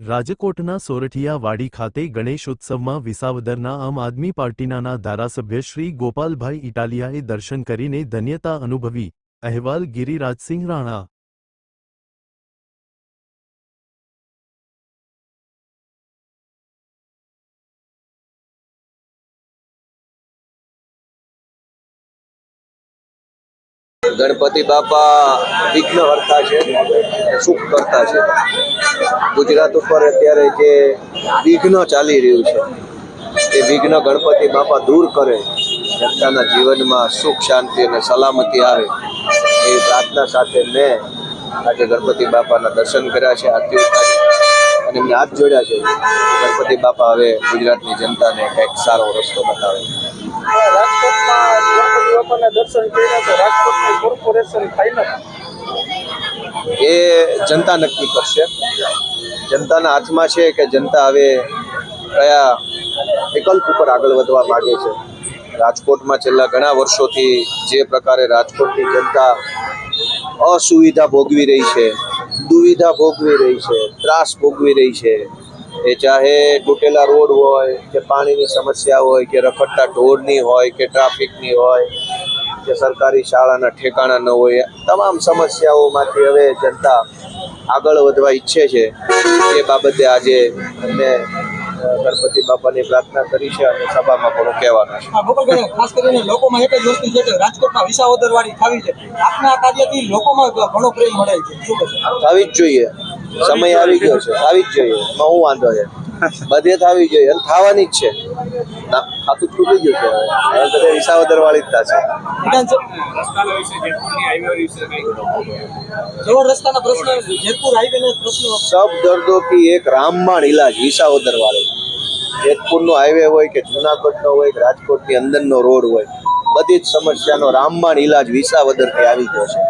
રાજકોટના સોરઠિયા વાડી ખાતે ગણેશ ઉત્સવમાં વિસાવદરના આમ આદમી પાર્ટીના ધારાસભ્ય શ્રી ગોપાલભાઈ ઇટાલિયાએ દર્શન કરીને ધન્યતા અનુભવી. અહેવાલ ગિરિરાજસિંહ રાણા. ગણપતિ બાપા વિઘ્ન હરતા છે, સુખ કરતા છે. ગુજરાત ઉપર અત્યારે જે વિઘ્ન ચાલી રહ્યું છે, એ વિઘ્ન ગણપતિ બાપા દૂર કરે જનતાના જીવનમાં સુખ, શાંતિ અને સલામતી આવે, એ પ્રાર્થના સાથે મેં આજે ગણપતિ બાપાના દર્શન કર્યા છે, આરતી અને એમને હાથ જોડ્યા છે. ગણપતિ બાપા હવે ગુજરાતની જનતાને કંઈક સારો રસ્તો બતાવે. રાજકોટમાં એ જનતા નક્કી કરશે. જનતાના હાથમાં છે કે જનતા હવે કયા વિકલ્પ ઉપર આગળ વધવા માગે છે. રાજકોટમાં છેલ્લા ઘણા વર્ષોથી જે પ્રકારે રાજકોટની જનતા અસુવિધા ભોગવી રહી છે, દુવિધા ભોગવી રહી છે, ત્રાસ ભોગવી રહી છે એ ચાહે તૂટેલા રોડ હોય કે પાણીની સમસ્યા હોય કે રખડતા ઢોરની હોય કે ટ્રાફિકની હોય કે સરકારી શાળાના ઠેકાણા ન હોય તમામ સમસ્યાઓમાંથી હવે જનતા આગળ વધવા ઈચ્છે છે. એ બાબતે આજે અમને ગણપતિ બાપાની પ્રાર્થના કરી છે અને સભામાં પણ કહેવાના છે. ગોપાલભાઈ ખાસ કરીને લોકોમાં એક જ વસ્તુ છે કે રાજકોટમાં વિસાવદરવાળી વાળી ખાવી છે. આપના કાર્યથી લોકોમાં ઘણો પ્રેમ મળે છે. શું કહેશો? જ જોઈએ. સમય આવી ગયો છે આવી જ જોઈએ એમાં હું વાંધો છે. બધે આવી જોઈએ અને થવાની જ છે. ખાતું તૂટી ગયું છે હવે. બધે વિસાવદર વાળી જ થશે સબ દર્દો કી એક રામબાણ ઇલાજ વિસાવદર વાળો. જેતપુરનો હાઈવે હોય કે જુનાગઢ નો હોય કે રાજકોટની અંદરનો રોડ હોય બધી જ સમસ્યાનો રામબાણ ઇલાજ વિસાવદરથી આવી ગયો છે.